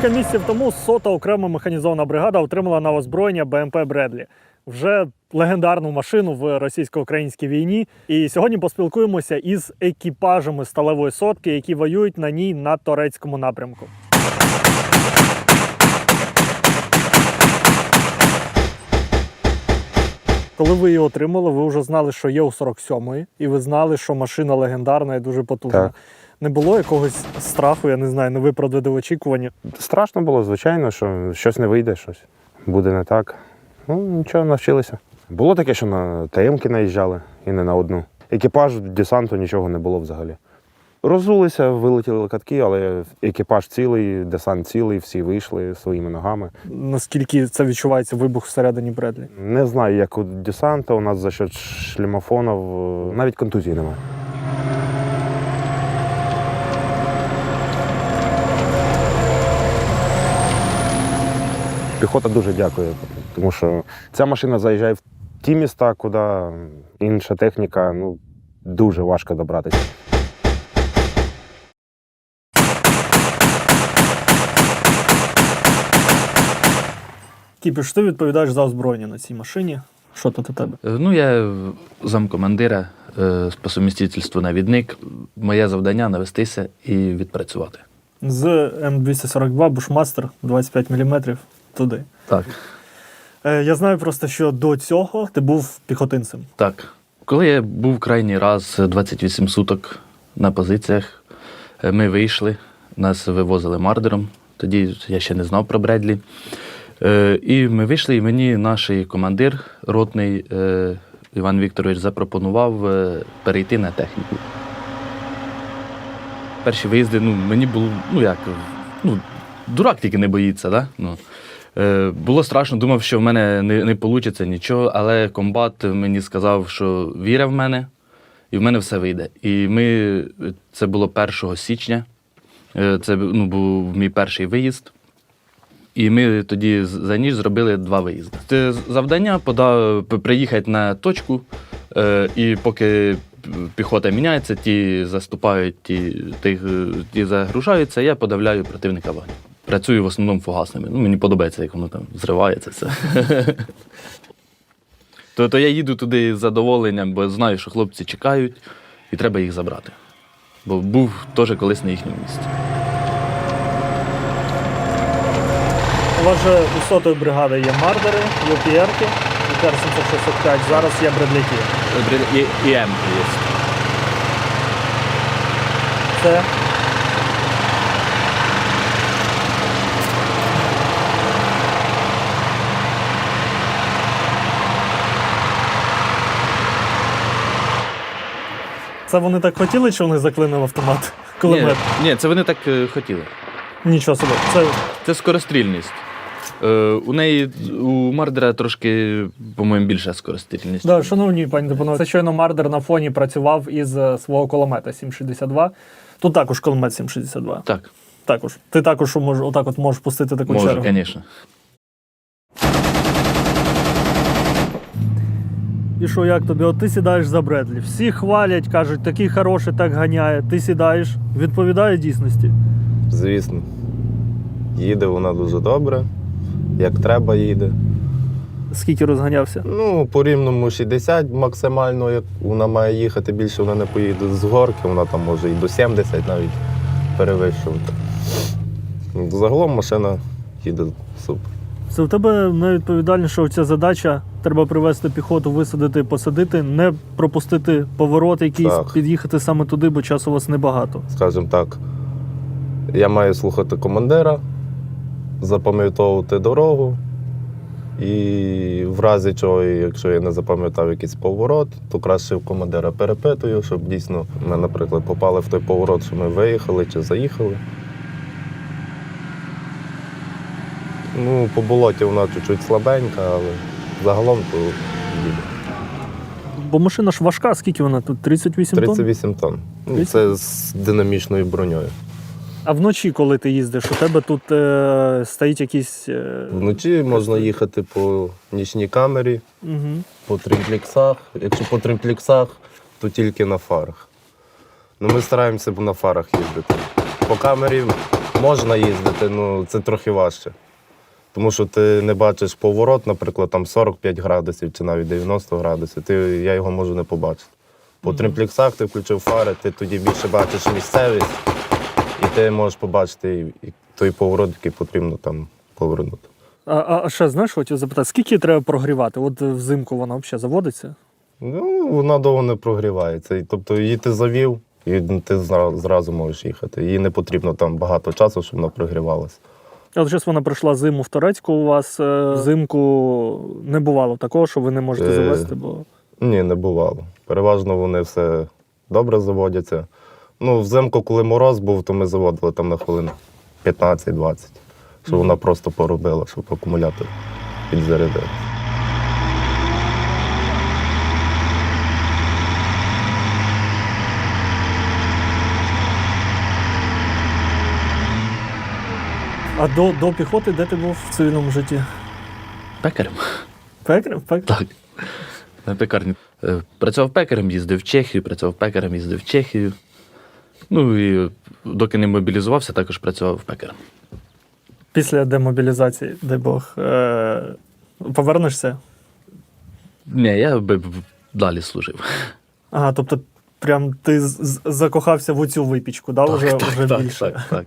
Кілька місяців тому сота окрема механізована бригада отримала на озброєння БМП Бредлі. Вже легендарну машину в російсько-українській війні. І сьогодні поспілкуємося із екіпажами сталевої сотки, які воюють на ній на турецькому напрямку. Коли ви її отримали, ви вже знали, що є у 47-ї, і ви знали, що машина легендарна і дуже потужна. Так. Не було якогось страху, я не знаю, не виправдати очікування. Страшно було, звичайно, що щось не вийде, щось буде не так. Ну, нічого, навчилися. Було таке, що на таємки наїжджали і не на одну. Екіпаж десанту нічого не було взагалі. Розулися, вилетіли катки, але екіпаж цілий, десант цілий, всі вийшли своїми ногами. Наскільки це відчувається вибух всередині Бредлі? Не знаю, як у десанта, у нас за счет шлемофонів е, навіть контузії немає. Піхота дуже дякує, тому що ця машина заїжджає в ті міста, куди інша техніка ну, дуже важко добратися. Кіпіш, ти відповідаєш за озброєння на цій машині. Що тут у тебе? Е, Ну, я замкомандира е, з посумістительства навідник. Моє завдання навестися і відпрацювати. З М242 Бушмастер 25 мм туди. Так. Е, я знаю просто, що до цього ти був піхотинцем. Так. Коли я був крайній раз 28 суток на позиціях, ми вийшли, нас вивозили мардером. Тоді я ще не знав про Бредлі. Е, І ми вийшли, і мені наш командир ротний е, Іван Вікторович запропонував е, перейти на техніку. Перші виїзди, ну, мені було, ну як, ну, дурак тільки не боїться, да? Ну, е, було страшно, думав, що в мене не, не вийде нічого, але комбат мені сказав, що вірив в мене, і в мене все вийде. І ми, це було 1 січня, це ну, був мій перший виїзд. І ми тоді за ніч зробили два виїзди. Це завдання подав, приїхати на точку, е, і поки піхота міняється, ті заступають, ті, ті, ті загружаються, я подавляю противника вогню. Працюю в основному фугасними. Ну, мені подобається, як воно там зривається все. То я їду туди з задоволенням, бо знаю, що хлопці чекають, і треба їх забрати. Бо був теж колись на їхньому місці. У вас же у сотої бригади є мардери, ЮПРки, ЮПР 765, зараз є бредляки. І, і М є. Це Це вони так хотіли, чи вони заклинив автомат? Ні, ні, це вони так е, хотіли. Нічого собі. Це Це скорострільність. Е, у неї у Мардера трошки, по-моєму, більша скорострільність. Да, шановні пані Депанове, це щойно Мардер на фоні працював із е, свого кулемета 762. Тут також кулемет 762. Так, Також. Ти також мож, отак от можеш пустити таку може, чергу. звісно. І що, як тобі? От ти сідаєш за Бредлі. Всі хвалять, кажуть, такий хороший, так ганяє. Ти сідаєш, відповідає дійсності. Звісно. Їде вона дуже добре, як треба їде. Скільки розганявся? Ну, по рівному 60 максимально, як вона має їхати, більше вона не поїде з горки, вона там може і до 70 навіть перевищувати. Загалом машина їде супер. Це в тебе найвідповідальніша ця задача. Треба привезти піхоту, висадити, посадити, не пропустити поворот якийсь, Так. під'їхати саме туди, бо часу у вас небагато. Скажімо так, я маю слухати командира, запам'ятовувати дорогу. І в разі чого, якщо я не запам'ятав якийсь поворот, то краще в командира перепитую, щоб дійсно ми, наприклад, попали в той поворот, що ми виїхали чи заїхали. Ну, по болоті вона чуть-чуть слабенька, але загалом то їде. Бо машина ж важка, скільки вона тут? 38 тонн? 38 тонн. Ну, це з динамічною броньою. А вночі, коли ти їздиш, у тебе тут е, стоїть якийсь. Е, Вночі можна їхати по нічній камері, угу. по тримплексах. Якщо по тримплексах, то тільки на фарах. Ну, ми стараємося на фарах їздити. По камері можна їздити, ну це трохи важче. Тому що ти не бачиш поворот, наприклад, там 45 градусів чи навіть 90 градусів, ти, я його можу не побачити. По тримплексах ти включив фари, ти тоді більше бачиш місцевість, і ти можеш побачити і, той поворот, який потрібно там повернути. А, а, ще знаєш, хотів запитати, скільки треба прогрівати? От взимку вона взагалі заводиться? Ну, вона довго не прогрівається. Тобто її ти завів, і ти зразу можеш їхати. Їй не потрібно там багато часу, щоб вона прогрівалася. От зараз вона пройшла зиму в Турецьку у вас. е, Взимку не бувало такого, що ви не можете Е, завести, бо Ні, не бувало. Переважно вони все добре заводяться. Ну, взимку, коли мороз був, то ми заводили там на хвилин 15-20, щоб вона просто поробила, щоб акумулятор підзарядив. а до, до піхоти де ти був в цивільному житті? Пекарем. Пекарем? Пекарем? Так. На пекарні. Е, Працював пекарем, їздив в Чехію, працював пекарем, їздив в Чехію. Ну і доки не мобілізувався, також працював пекарем. Після демобілізації, дай Бог, е, повернешся? Ні, я би б далі служив. Ага, тобто, прям ти закохався в оцю випічку, да? вже, вже так, більше. так, так.